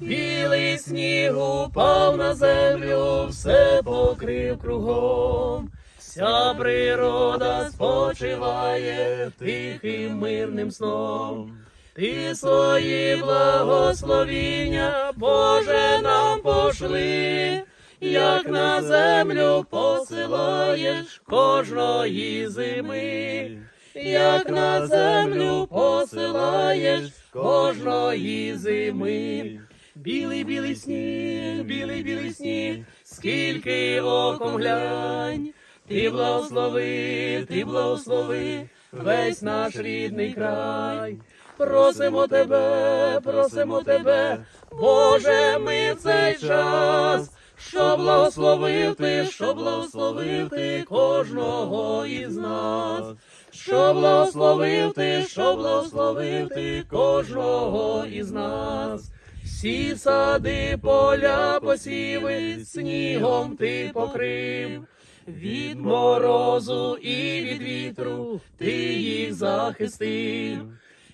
білий сніг упав на землю, все покрив кругом. Вся природа спочиває тихим мирним сном. Ти свої благословіння, Боже, нам пошли, як на землю посилаєш кожної зими, як на землю посилаєш кожної зими. Білий білий сніг, білий білий сніг, скільки оком глянь, ти благослови, ти благослови весь наш рідний край. Просимо тебе, просимо тебе, Боже, ми цей час, що благословив ти, що благословив ти кожного із нас, що благословив ти, що благословив ти кожного із нас. Всі сади, поля, посіви, снігом ти покрив, від морозу і від вітру ти їх захистив.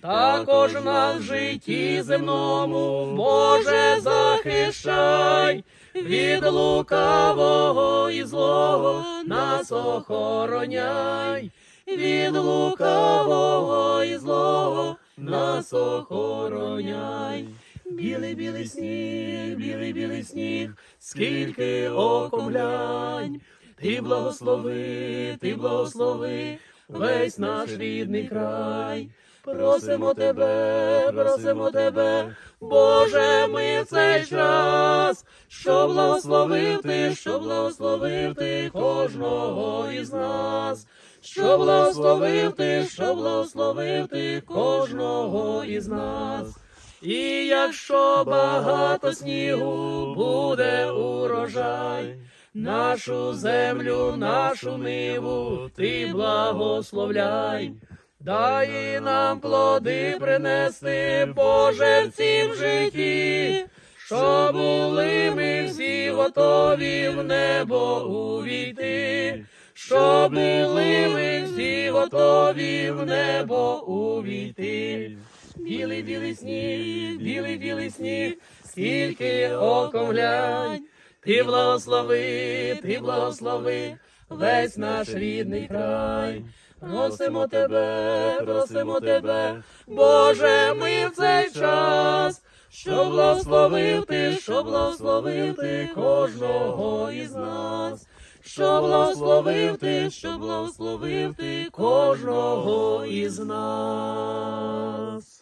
Також нас в житті земному, Боже, захищай, від лукавого і злого нас охороняй, від лукавого і злого нас охороняй. Білий білий сніг, білий білий сніг, скільки оком глянь, ти благослови, ти благослови весь наш рідний край. Просимо тебе, просимо тебе, Боже, ми в цей час, що благословив ти, що благословив ти кожного із нас, що благословив ти, що благословив ти кожного із нас. І якщо багато снігу буде урожай, нашу землю, нашу ниву ти благословляй. Дай нам плоди принести, Боже, в цім житті, щоб були ми всі готові в небо увійти, щоб були ми всі готові в небо увійти. Білий білий сніг, білий білий сніг, скільки оком глянь, ти благослови, ти благослови весь наш рідний край. Просимо тебе, просимо тебе, Боже, ми в цей час, що благословив ти, що благословив ти кожного із нас, що благословив ти, що благословив ти кожного із нас.